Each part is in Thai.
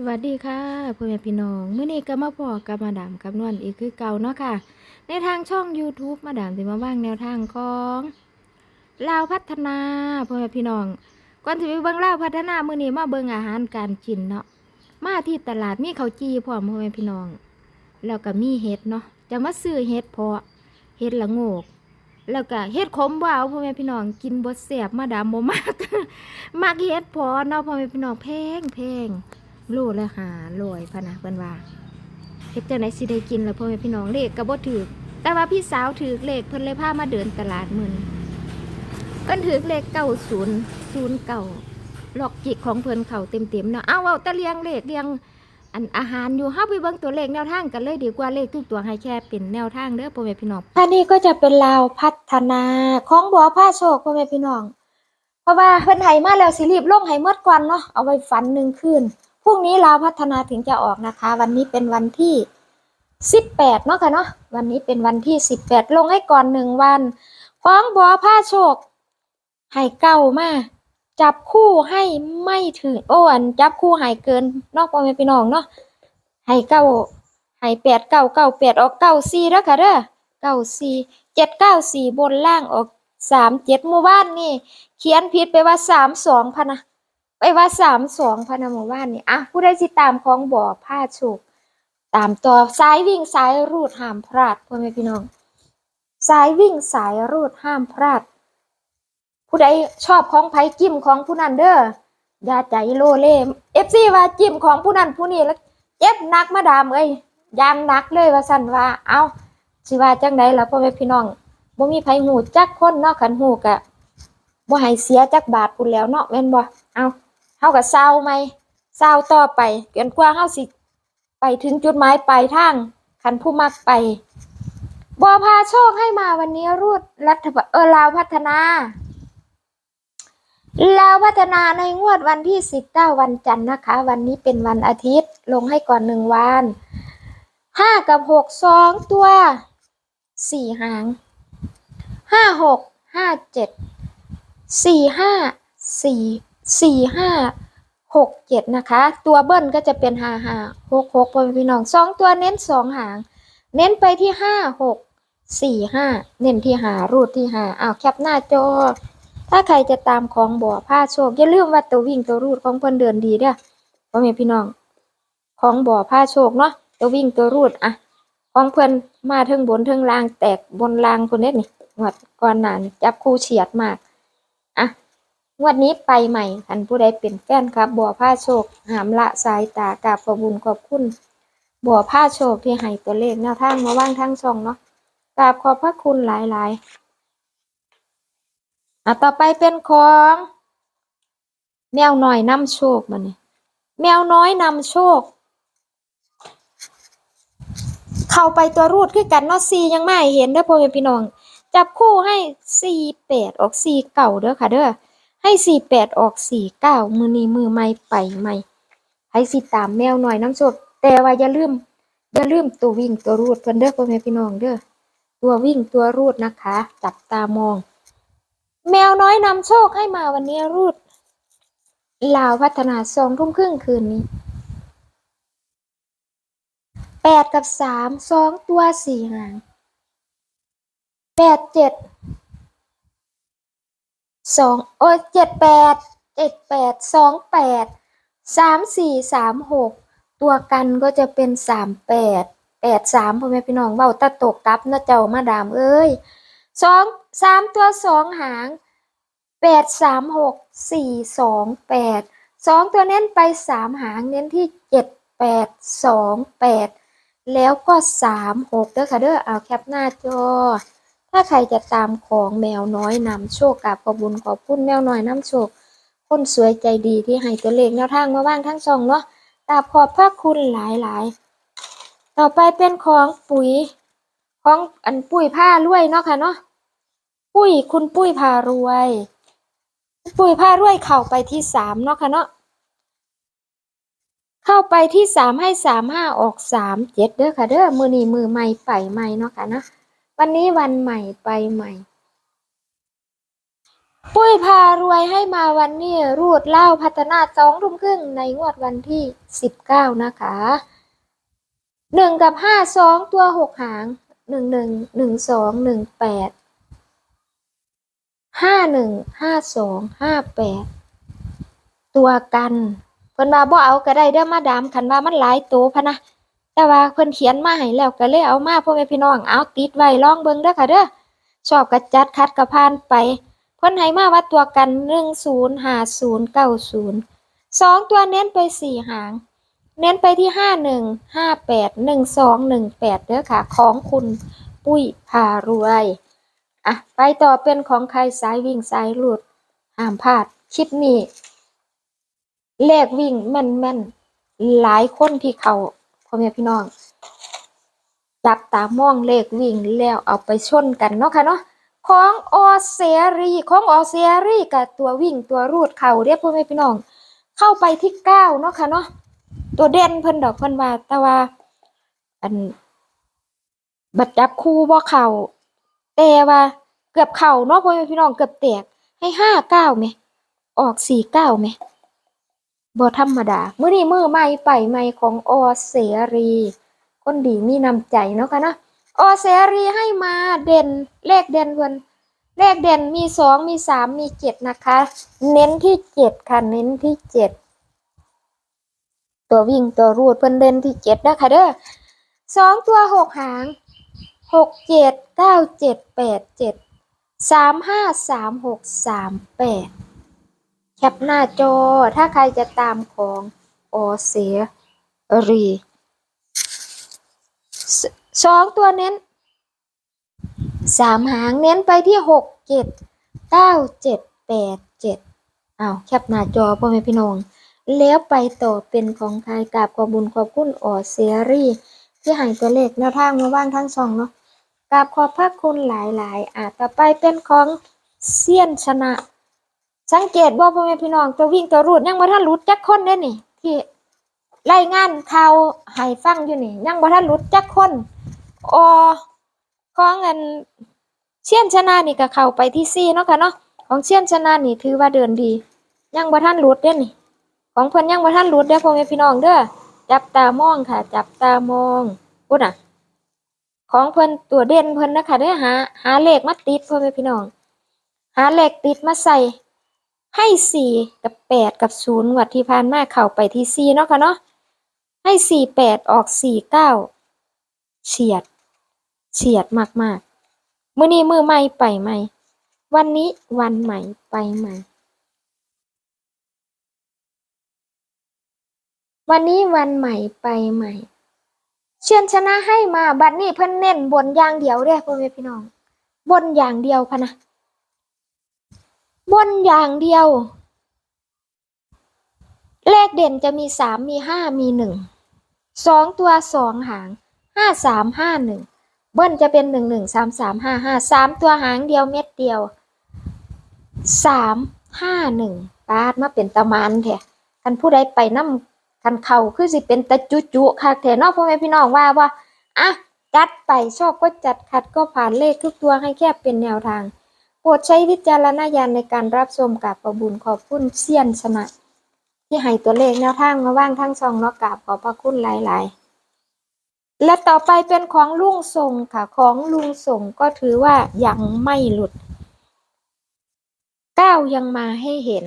สวัสดีค่ะพ่อแม่พี่น้องมื้อนี้ก็มาพอกับมาดามกับนวลอีกคือเก่าเนาะค่ะ ในทางช่อง YouTube มาดามสิมาว่างแนวทางของลาวพัฒนาพ่อแม่พี่น้อง ก่อนสิไปเบิ่งลาวพัฒนาเมื้อนี้มาเบิ่งอาหารการกินเนาะมาที่ตลาดมีข้าวจีพร้อมพ่อแม่พี่น้อง แล้วก็มีเห็ดเนาะจะมาซื้อเห็ดเพาะเห็ดละโงก แล้วก็เห็ดขมบ่เอาพ่อแม่พี่น้องกินบ่แซ่บมาดามบ่มักมักเห็ดเพาะเนาะพ่อแม่พี่น้องแพงแพง โลละหาลอยพะนะเพิ่นว่าเฮ็ดจังไดสิได้กินล่ะพ่อแม่พี่น้องเลขก็บ่ถูกแต่ว่าพี่สาวถือเลขเพิ่นเลยพามาเดินตลาดมื้อนี้เพิ่นถือเลข9009ล็อกจิกของเพิ่นเข้าเต็มๆเนาะเอาเว้าตะเลียงเลขเลียงอันอาหารอยู่เฮาไปเบิ่งตัวเลขแนวทางกันเลยดีกว่าเลขทุกตัวให้แค่เป็นแนวทางเด้อพ่อแม่พี่น้องอันนี้ก็จะเป็นลาวพัฒนาของบัวผ้าโชคพ่อแม่พี่น้อง เพราะว่าเพิ่นให้มาแล้วสิรีบลงให้หมดก่อนเนาะเอาไว้ฝันหนึ่งคืน รุ่งนี้ลาวพัฒนาถึงจะออกนะคะ วันนี้เป็นวันที่สิบแปดเนาะค่ะเนาะวันนี้เป็นวันที่สิบแปดลงให้ก่อนหนึ่งวันของบอผ้าโชคให้เก้ามาจับคู่ให้ไม่ถึงโอ้อันจับคู่ให้เกินนอกพ่อม่พี่น้องเนาะให้เก้าให้แปดเก้าเก้าแปดออกเก้าสี่แล้วค่ะเด้อเก้าสี่เจ็ดเก้าสี่บนล่างออกสามเจ็ดหมู่บ้านนี่ เขียนผิดไปว่าสามสองพะนะ ไปว่าสามสองพนมู่านนี่อะผู้ใดสิตามของบ่อผ้าโชคตามต่อสายวิ่งสายรูดห้ามพลาดพ่อแม่พี่น้องสายวิ่งสายรูดห้ามพลาด ผู้ใดชอบของไผ่จิ้มของผู้นั้นเด้ออย่าใจโลเล่เอฟซีว่าจิ้มของผู้นั้นผู้นี้แล้วเจ็บหนักมาดามเอ้ยยางหนักเลยว่าสั่นว่า เอาสิว่าจังไดล่ะพ่อแม่พี่น้องบ่มีไผหูจักคนเนาะคันหูกะบ่ให้เสียจักบาทพุ่นแล้วเนาะแม่นบ่เอา เฮาก็เศร้าไหมเศร้าต่อไปจนกว่าเฮาสิ ไปถึงจุดหมายปลายทางคันผู้มักไปบอพาโชคให้มาวันนี้รูดรัฐบาลเออลาวพัฒนาลาวพัฒนาในงวดวันที่19วันจันทร์นะคะ วันนี้เป็นวันอาทิตย์ลงให้ก่อนหนึ่งวันห้ากับหกสองตัวสี่หางห้าหกห้าเจ็ดสี่ห้าสี่ สี่ห้าหกเจ็ดนะคะ ตัวเบิ้ลก็จะเป็นห้าห้าหกหกพ่อแม่พี่น้องสองตัวเน้นสองหาง เน้นไปที่ห้าหกสี่ห้าเน้นที่หารูดที่หาอ้าวแคปหน้าจอ ถ้าใครจะตามของบ่อผ้าโชคอย่าลืมว่าตัววิ่งตัวรูดของเพิ่อนเดินดีเด้อพ่อแม่พี่น้อง ของบ่อผ้าโชคเนาะตัววิ่งตัวรูดอะของเพิ่อนมาเทิงบนเทิงล่างแตกบนล่างคนนี้นี่งวดก่อนหน้านจับคู่เฉียดมาก งวดนี้ไปใหม่คันผู้ใดเป็นแฟนครับบ่อผ้าโชค หามละสายตากราบขอบุญขอบคุณบ่อผ้าโชคที่ให้ตัวเลขแนวทางมาว่างทั้งช่องเนาะกราบขอบพระคุณหลายๆอะต่อไปเป็นของ แมวน้อยนำโชคมันนี่แมวน้อยนำโชค เข้าไปตัวรูดคือกันเนาะซียังไม่เห็นเด้อพ่อแม่พี่น้อง จับคู่ให้สี่แปดออกสี่เก่าเด้อค่ะเด้อ ให้สี่แปดออกสี่เก้ามือนี้มือใหม่ไปใหม่ให้สิตามแมวหน้อยน้ำโชคแต่ว่าอย่าลืมอย่าลืมตัววิ่งตัวรูดเพิ่นเด้อพ่อแม่พี่น้องเด้อตัววิ่งตัวรูดนะคะ จับตามอง แมวน้อยนำโชคให้มาวันนี้รูดลาวพัฒนาสองทุ่มครึ่งคืนนี้แปดกับสามสองตัวสี่หางแปดเจ็ด สองโอ้เจ็ดแปดเจ็ดแปดสองแปดสามสี่สามหกตัวกันก็จะเป็นสามแปดแปดสามพ่อแม่พี่น้องเบ้าตะตกกลับนะเจ้ามาดามเอ้ยสองสามตัวสองหางแปดสามหกสี่สองแปดสองตัวเน้นไปสามหางเน้นที่เจ็ดแปดสองแปดแล้วก็สามหกเด้อค่ะเด้อเอาแคปหน้าจอ ถ้าใครจะตามของแมวน้อยนำโชคกับขอบุญขอบคุณแมวน้อยนำโชค คนสวยใจดีที่ให้ตัวเลขแนวทางมาบ้างทั้งสองเนาะกราบขอบพระคุณหลายๆ ต่อไปเป็นของปุ๋ย ของอันปุ้ยผ้ารวยเนาะค่ะเนาะ ปุ้ยคุณปุ้ยพารวย ปุ้ยพารวยเข้าไปที่สามเนาะค่ะเนาะ เข้าไปที่สามให้สามห้าออกสามเจ็ดเด้อค่ะเด้อมือนีมือใหม่ไปใหม่เนาะค่ะนะ วันนี้วันใหม่ไปใหม่ ปุ้ยพารวยให้มาวันนี้รูดเล่าพัฒนาสองทุ่มครึ่งในงวดวันที่สิบเก้านะคะหนึ่งกับห้าสองตัวหกหางหนึ่งหนึ่งหนึ่งสองหนึ่งแปดห้าหนึ่งห้าสองห้าแปดตัวกันเพิ่นว่าบ่เอาก็ได้เด้อมาดามคันว่ามันหลายตัวพะนะ แต่ว่าเพิ่นเขียนมาให้แล้วก็เลยเอามาพ่อแม่พี่น้องเอาติดไว้ลองเบิ่งเด้อค่ะเด้อชอบกระจัดคัดกระพานไปเพิ่นให้มาว่าตัวกัน105090สองตัวเน้นไปสี่หาง เน้นไปที่51 58 12 18เด้อค่ะ ของคุณปุ้ยพารวยอะไปต่อเป็นของใครสายวิ่งสายหลุดห้ามพลาดคลิปนี้เลขวิ่งแม่นๆ หลายคนที่เขา พ่อแม่พี่น้องจับตามองเลขวิ่งแล้วเอาไปชนกันเนาะค่ะเนาะของออเซรีของออเซรีกับตัววิ่งตัวรูดเข่าเรียกพ่อแม่พี่น้อง เข้าไปที่เก้าเนาะค่ะเนาะตัวเด่นเพิ่นดอกเพิ่นว่าแต่ว่าอันบัดจับคู่บ่เข่าแต่ว่าเกือบเข่าเนาะพ่อแม่พี่น้องเกือบแตกให้ห้าเก้าไหมออกสี่เก้าไหม บ่ธรรมดา มื้อนี้มือใหม่ไปใหม่ของอเสรี คนดีมีน้ำใจเนาะค่ะเนาะอเสรีให้มาเด่นเลขเด่นเพิ่นเลขเด่นมีสองมีสามมีเจ็ดนะคะ เน้นที่เจ็ดค่ะเน้นที่เจ็ดตัววิ่งตัวรูดเพิ่นเด่นที่เจ็ดนะคะเด้อสองตัวหกหางหกเจ็ดเก้าเจ็ดแปดเจ็ดสามห้าสามหกสามแปด แคปหน้าจอ ถ้าใครจะตามของออเสียรีสสองตัวเน้นสามหางเน้นไปที่หกเจ็ดเก้าเจ็ดแปดเจ็ดอ้าวแคปหน้าจอพ่อแม่พี่น้อง แล้วไปต่อเป็นของใครกราบขอบุญขอบคุณออเสียรีที่ให้ตัวเลขแนวทางมาว่างทั้งสองเนาะกราบขอบพระคุณหลายๆอะต่อไปเป็นของเซียนชนะ สังเกตบ่พ่อแม่พี่น้องตัววิ่งตัวรูดยังบ่ทันหลุดจักคนเด้นี่ ที่รายงานข่าวให้ฟังอยู่นี่ ยังบ่ทันหลุดจักคนออของเงินเชียนชนะนี่ก็เข้าไปที่ซี่เนาะค่ะเนาะของเชียนชนะนี่ถือว่าเดินดี ยังบ่ทันหลุดเด้นี่ ของเพิ่นยังบ่ทันหลุดเด้อพ่อแม่พี่น้องเด้อจับตามองค่ะ จับตามองพุ่นน่ะ ของเพิ่นตัวเด่นเพิ่นนะคะเด้อหาหาเลขมาติดพ่อแม่พี่น้อง หาเลขติดมาใส่ ให้สี่กับแปดกับศูนย์วัดที่ผ่านมาเข้าไปที่สี่เนาะค่ะเนาะให้สี่แปดออกสี่เก้าเฉียด เฉียดมากมากมือนี้มือใหม่ไปใหม่ วันนี้วันใหม่ไปใหม่ วันนี้วันใหม่ไปใหม่ เชียนชนะให้มาบัดนี้เพิ่นเน้นบนอย่างเดียวเด้อพ่อแม่พี่น้อง บนอย่างเดียวพะนะ บนอย่างเดียว เลขเด่นจะมีสามมีห้ามีหนึ่งสองตัวสองหางห้าสามห้าหนึ่งเบิ้ลจะเป็นหนึ่งหนึ่งสามสามห้าห้าสามตัวหางเดียวเม็ดเดียวสามห้าหนึ่งปาดมาเป็นตะมันแท้คันผู้ใดไปน้ำคันเข่าคือสิเป็นตะจุจุค่ะแท้นอกพ่อแม่พี่น้องว่าว่าอะจัดไปชอบก็จัดขัดก็ผ่านเลขทุกตัวให้แค่เป็นแนวทาง โปรดใช้วิจารณญาณในการรับชมกับประบุญขอบคุณเซียนชนะที่ให้ตัวเลขแนวทางมาว่างทั้งช่องเนอกกราบขอบพระคุณหลาย ๆ และต่อไปเป็นของลุงส่งค่ะ ของลุงส่งก็ถือว่ายังไม่หลุดเก้ายังมาให้เห็น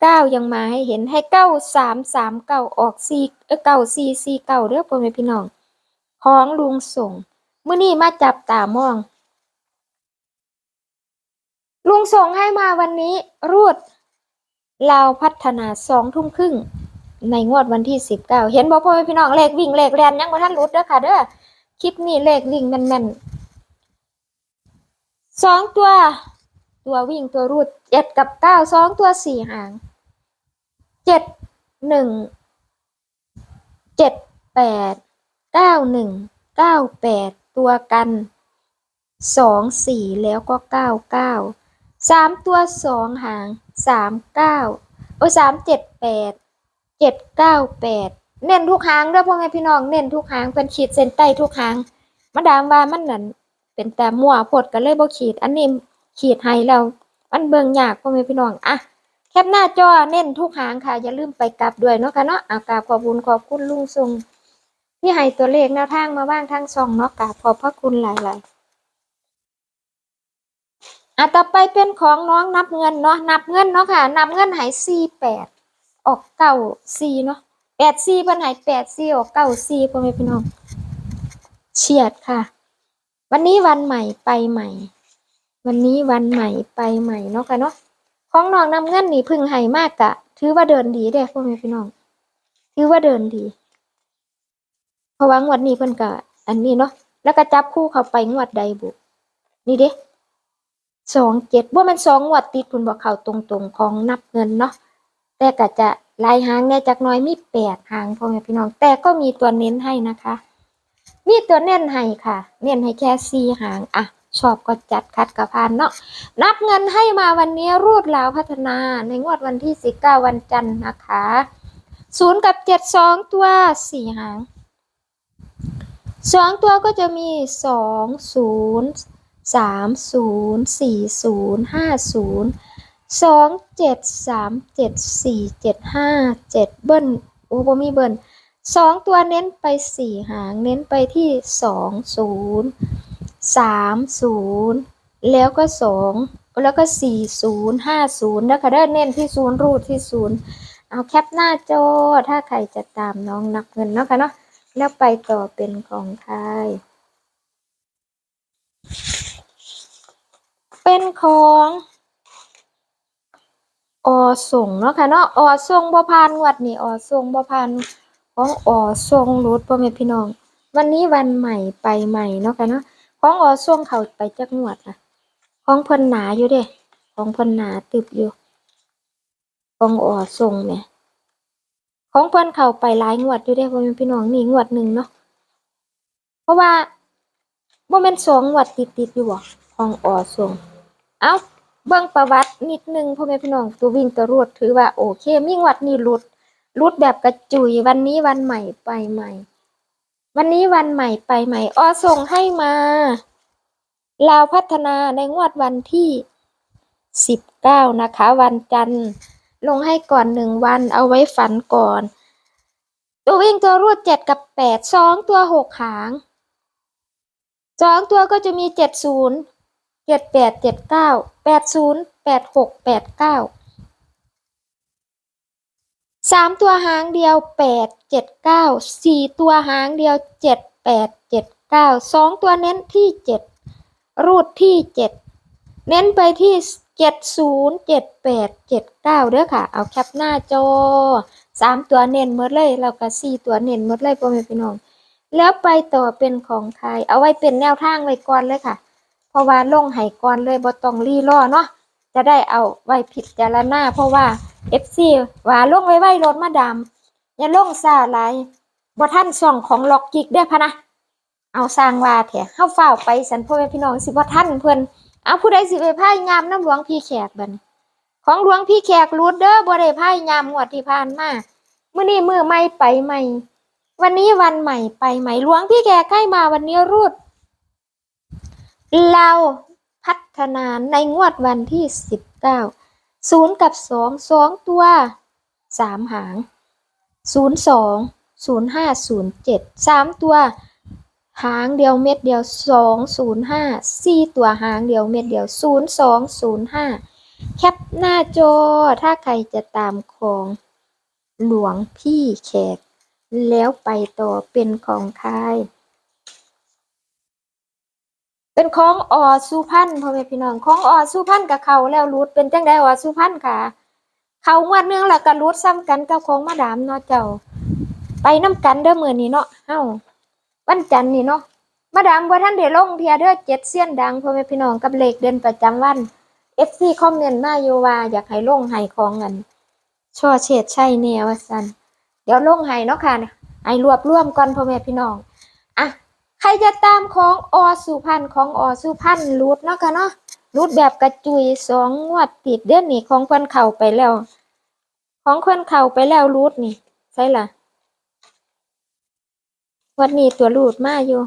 เก้ายังมาให้เห็นให้เก้าสามสามเก้าออกสี่เก้าสี่สี่เก้าเด้อพ่อแม่พี่น้อง ของลุงส่งเมื้อนี้มาจับตามอง ลุงส่งให้มาวันนี้รูดลาวพัฒนาสองทุ่มครึ่ง ในงวดวันที่สิบเก้าเห็นบอกพ่อแม่พี่น้องเลขวิ่งเลขแรนยังบ่ทันรุดเด้อค่ะเด้อคลิปนี้เลขวิ่งแม่นๆสองตัว ตัววิ่งตัวรูดเจ็ดกับเก้าสองตัวสี่หางเจ็ดหนึ่งเจ็ดแปดเก้าหนึ่งเก้าแปดตัวกันสองสี่แล้วก็เก้าเก้า สามตัวสองหางสามเก้าโอ้สามเจ็ดแปดเจ็ดเก้าแปดเน้นทุกหางเด้อพ่อแม่พี่น้องเน้นทุกหางเป็นขีดเส้นใต้ทุกหางมาดามว่ามันนั่นเป็นแต่มั่วพดกันเลยบ่ขีด อันนี้ขีดให้แล้วมันเบิ่งยากพ่อแม่พี่น้องอะแคปหน้าจอเน้นทุกหางค่ะ อย่าลืมไปกลับด้วยเนาะค่ะเนาะอากราบขอบคุณขอบคุณลุงทรงที่ให้ตัวเลขแนวทางมาบ้างทางช่องเนาะกาบขอบพระคุณหลายๆ อะต่อไปเป็นของน้องนับเงินเนาะนับเงินเนาะค่ะ นับเงินหายสี่แปดออกเก้าสี่เนาะแปดสี่เพิ่นหายแปดสี่ออกเก้าสี่พ่อแม่พี่น้องเฉียดค่ะ วันนี้วันใหม่ไปใหม่ วันนี้วันใหม่ไปใหม่เนาะค่ะเนาะของน้องนำเงินนี่พึ่งให้มากกะ ถือว่าเดินดีเด้พ่อแม่พี่น้อง ถือว่าเดินดีเพราะว่างวดนี้เพิ่นกะอันนี้เนาะแล้วก็จับคู่เข้าไปงวดใดบุนี่เด้ สองเจ็ดว่ามันสองงวดติดคุณบอกเขาตรงๆของนับเงินเนาะแต่ก็จะลายหางเนี่ยจากน้อยมีแปดหางพ่อแม่พี่น้อง แต่ก็มีตัวเน้นให้นะคะ มีตัวเน้นให้ค่ะ เน้นให้แค่สี่หางอะชอบก็จัดคัดกับพานเนาะนับเงินให้มาวันนี้รูดลาวพัฒนาในงวดวันที่สิบเก้าวันจันทร์นะคะศูนย์กับเจ็ดสองตัวสี่หางสองตัวก็จะมีสองศูนย์ สามศูนย์สี่ศูนย์ห้าศูนย์สองเจ็ดสามเจ็ดสี่เจ็ดห้าเจ็ดเบิ้ลโอ้บ่มีเบิ้ลสองตัวเน้นไปสี่หางเน้นไปที่สองศูนย์สามศูนย์แล้วก็สองแล้วก็สี่ศูนย์ห้าศูนย์นะคะเด้อเน้นที่ศูนย์รูดที่ศูนย์เอาแคปหน้าจอถ้าใครจะตามน้องนับเงินเนาะค่ะเนาะแล้วไปต่อเป็นของใคร เป็นของอส่งเนาะค่ะเนาะอส่งบ่พานงวดนี่อส่งบ่พานของออทรงรูดพ่อแม่พี่น้อง วันนี้วันใหม่ไปใหม่เนาะค่ะเนาะของออทรงเขาไปจักงวดอะของเพิ่นหนาอยู่เด้ของเพิ่นหนาตึบอยู่ของออทรงเนี่ยของเพิ่นเข้าไปหลายงวดอยู่เด้พ่อแม่พี่น้องนี่งวดหนึ่งเนาะเพราะว่าบ่แม่นสองงวดติดๆอยู่บ่ของออทรง เอ้าเบิ่งประวัตินิดนึงพ่อแม่พี่น้องตัววิ่งตัวรวดถือว่าโอเคมีงวดนี้หลุดรูดแบบกระจุยวันนี้วันใหม่ไปใหม่ วันนี้วันใหม่ไปใหม่ออส่งให้มาลาวพัฒนาในงวดวันที่สิบเก้านะคะ วันจันทร์ลงให้ก่อนหนึ่งวันเอาไว้ฝันก่อน ตัววิ่งตัวรูดเจ็ดกับแปดสองตัวหกหางสองตัวก็จะมีเจ็ดศูนย์ เจ็ดแปดเจ็ดเก้าแปดศูนย์แปดหกแปดเก้าสามตัวหางเดียวแปดเจ็ดเก้าสี่ตัวหางเดียวเจ็ดแปดเจ็ดเก้าสองตัวเน้นที่เจ็ดรูดที่เจ็ดเน้นไปที่เจ็ดศูนย์เจ็ดแปดเจ็ดเก้าเด้อค่ะ เอาแคปหน้าจอสามตัวเน้นหมดเลยแล้วก็สี่ตัวเน้นหมดเลยพ่อแม่พี่น้องแล้วไปต่อเป็นของใครเอาไว้เป็นแนวทางไว้ก่อนเลยค่ะ เพราะว่าลงไห้ก่อนเลยบ่ต้องรีรอเนาะจะได้เอาไว้ผิดจารณาเพราะว่า FC ว่าลงไว้ไว้รถมาดามอย่าลงซาหลายบ่ท่านส่องของล็อกกิกเด้พะนะเอาสร้างว่าแท้เฮาเฝ้าไปสันพ่อแม่พี่น้องสิบ่ทันเพิ่อนเอาผู้ใดสิไปพายยามน้ำหลวงพี่แขกบันของหลวงพี่แขกรูดเด้อบ่ได้พายยามงวดที่ผ่านมาเมื้อนี้มือใหม่ไปใหม่ วันนี้วันใหม่ไปใหม่หลวงพี่แขกใกล้มาวันนี้รูด เราพัฒนาในงวดวันที่สิบเก้าศูนย์กับสองสองตัวสามหางศูนย์สองศูนย์ห้าศูนย์เจ็ดสามตัวหางเดียวเม็ดเดียวสองศูนย์ห้าสี่ตัวหางเดียวเม็ดเดียวศูนย์สองศูนย์ห้าแคปหน้าจอถ้าใครจะตามของหลวงพี่แขก แล้วไปต่อเป็นของใคร เป็นของออสุพันธ์พ่อแม่พี่น้องของออสุพันธ์กับเขาแล้วรูดเป็นจังได้ออสุพันธ์ค่ะ เขางวดหนึงแล้วก็รูดซ้ำกันกับของมาดามเนาะเจ้า ไปน้ำกันเด้อมือนี้เนาะเฮาวันจันทร์นี่เนาะมาดามบ่าทันได้ลงเทียเด้อเจ็ดเสี้ยนดังพ่อแม่พี่น้องกับเลขเด่นประจำวัน FC คอมเมนต์มาอยู่ว่าอยากให้ลงให้ของเงินช่อเฉดใช่แน่ว่าสันเดี๋ยวลงให้เนาะค่ะให้รวบรวมก่อนพ่อแม่พี่น้องอะ ใครจะตามของอสุพันของอสุพันรูดเนาะค่ะเนาะรูดแบบกระจุยสองงวดติดเดือนนี่ของเพิ่นเข้าไปแล้ว ของเพิ่นเข้าไปแล้วรูดนี่ใช่ล่ะวันนี้ตัวรูดมาอยู่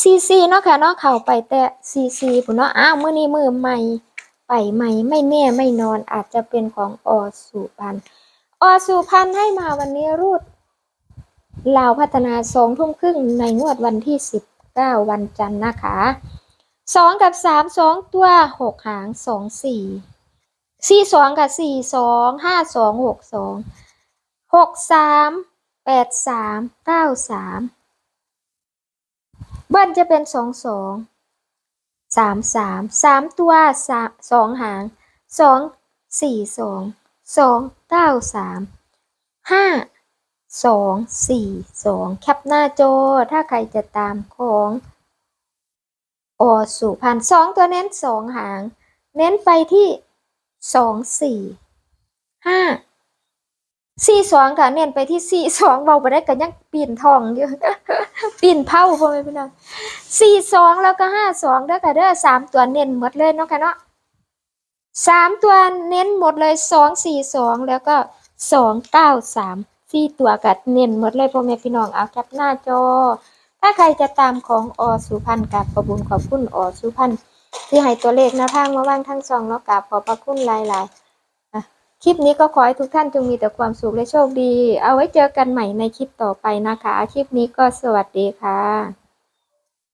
ซีซีเนาะค่ะเนาะเข้าไปแต่ซีซีปุ่นเนาะอ้าวมือนี้มือใหม่ไปไหม่ไม่แน่ไม่นอนอาจจะเป็นของอสุพันอสุพันให้มาวันนี้รูด ลาวพัฒนาสองทุ่มครึ่งในงวดวันที่สิบเก้าวันจันทร์นะคะสองกับสามสองตัวหกหางสองสี่สี่สองกับสี่สองห้าสองหกสองหกสามแปดสามเก้าสามบิ้ลจะเป็นสองสองสามสามสามตัวสองหางสองสี่สอง สองสี่สองแคปหน้าจอ ถ้าใครจะตามของอสุพันธ์สองตัวเน้นสองหาง เน้นไปที่สองสี่ห้าสี่สองค่ะเน้นไปที่สี่สองเบาไปได้กันยังปีนทองอยู่ปีนเผาพ่อแม่พี่น้องสี่สองแล้วก็ห้าสองเด้อค่ะเด้อสามตัวเน้นหมดเลยเนาะค่ะเนาะสามตัวเน้นหมดเลยสองสี่สองแล้วก็สองเก้าสาม ซี่ตัวกัดเน้นหมดเลยพ่อแม่พี่น้องเอาแคปหน้าจอ ถ้าใครจะตามของอสุพันธ์กับขอบุญขอบคุณอสุพันธ์ที่ให้ตัวเลขหน้าทางมาว่างทั้งซองเนาะกับขอบพระคุณหลายๆคลิปนี้ก็ขอให้ทุกท่านจงมีแต่ความสุขและโชคดี เอาไว้เจอกันใหม่ในคลิปต่อไปนะคะ คลิปนี้ก็สวัสดีค่ะ